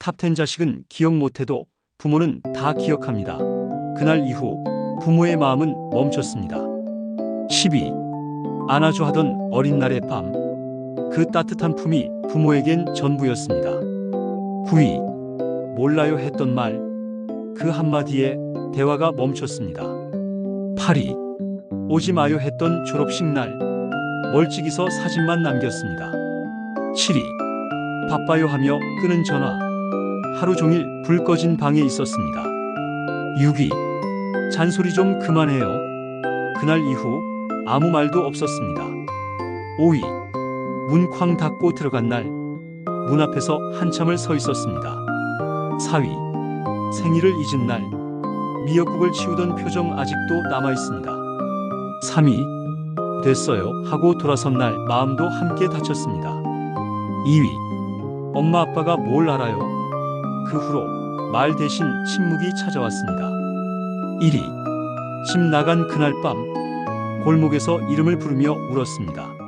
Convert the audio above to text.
탑텐 자식은 기억 못해도 부모는 다 기억합니다. 그날 이후 부모의 마음은 멈췄습니다. 12. 안아줘 하던 어린 날의 밤. 그 따뜻한 품이 부모에겐 전부였습니다. 9위. 몰라요 했던 말. 그 한마디에 대화가 멈췄습니다. 8위. 오지 마요 했던 졸업식 날. 멀찍이서 사진만 남겼습니다. 7위. 바빠요 하며 끄는 전화. 하루 종일 불 꺼진 방에 있었습니다. 6위. 잔소리 좀 그만해요. 그날 이후 아무 말도 없었습니다. 5위. 문 쾅 닫고 들어간 날. 문 앞에서 한참을 서 있었습니다. 4위. 생일을 잊은 날. 미역국을 치우던 표정 아직도 남아 있습니다. 3위. 됐어요 하고 돌아선 날 마음도 함께 다쳤습니다. 2위. 엄마 아빠가 뭘 알아요? 그 후로 말 대신 침묵이 찾아왔습니다. 1위. 집 나간 그날 밤 골목에서 이름을 부르며 울었습니다.